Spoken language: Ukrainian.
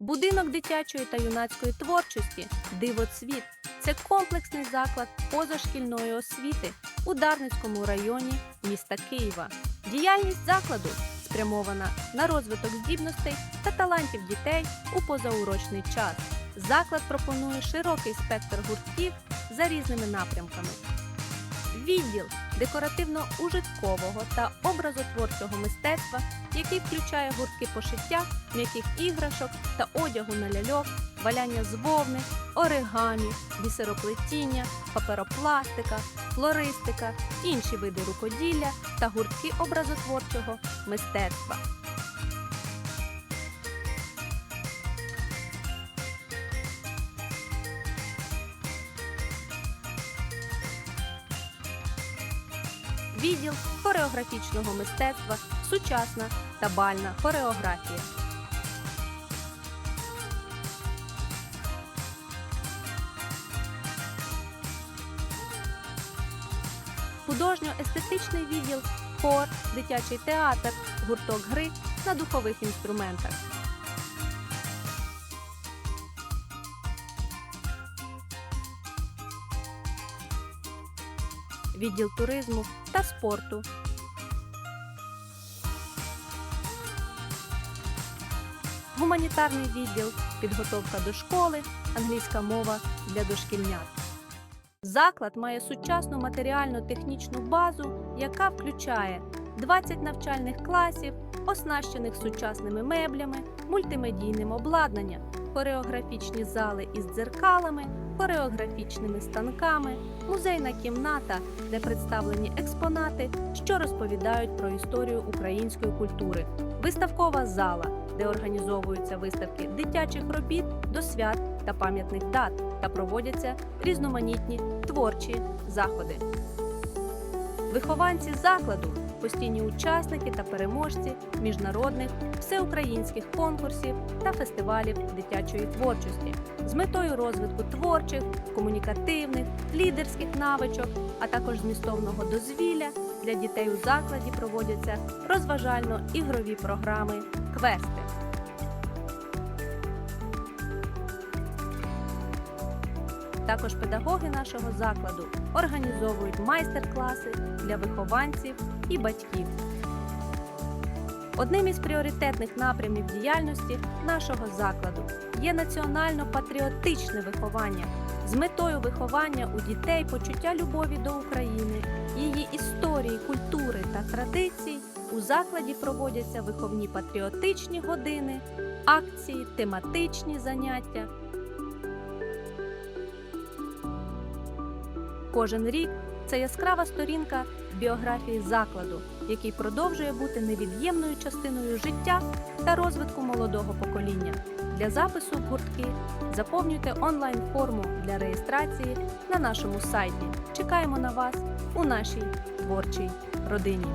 Будинок дитячої та юнацької творчості Дивоцвіт це комплексний заклад позашкільної освіти у Дарницькому районі міста Києва. Діяльність закладу спрямована на розвиток здібностей та талантів дітей у позаурочний час. Заклад пропонує широкий спектр гуртків за різними напрямками. Відділ декоративно-ужиткового та образотворчого мистецтва, який включає гуртки пошиття, м'яких іграшок та одягу на ляльок, валяння з вовни, оригамі, бісероплетіння, паперопластика, флористика, інші види рукоділля та гуртки образотворчого мистецтва. Відділ хореографічного мистецтва, сучасна та бальна хореографія. Художньо-естетичний відділ, хор, дитячий театр, гурток гри на духових інструментах. Відділ туризму та спорту. Гуманітарний відділ, підготовка до школи, англійська мова для дошкільнят. Заклад має сучасну матеріально-технічну базу, яка включає 20 навчальних класів, оснащених сучасними меблями, мультимедійним обладнанням, хореографічні зали із дзеркалами, хореографічними станками, музейна кімната, де представлені експонати, що розповідають про історію української культури, виставкова зала, де організовуються виставки дитячих робіт до свят та пам'ятних дат та проводяться різноманітні творчі заходи. Вихованці закладу постійні учасники та переможці міжнародних всеукраїнських конкурсів та фестивалів дитячої творчості з метою розвитку творчих, комунікативних, лідерських навичок, а також змістовного дозвілля для дітей у закладі проводяться розважально-ігрові програми квести. Також педагоги нашого закладу організовують майстер-класи для вихованців і батьків. Одним із пріоритетних напрямів діяльності нашого закладу є національно-патріотичне виховання з метою виховання у дітей почуття любові до України, її історії, культури та традицій. У закладі проводяться виховні патріотичні години, акції, тематичні заняття, Кожен рік це яскрава сторінка біографії закладу, який продовжує бути невід'ємною частиною життя та розвитку молодого покоління. Для запису в гуртки заповнюйте онлайн-форму для реєстрації на нашому сайті. Чекаємо на вас у нашій творчій родині.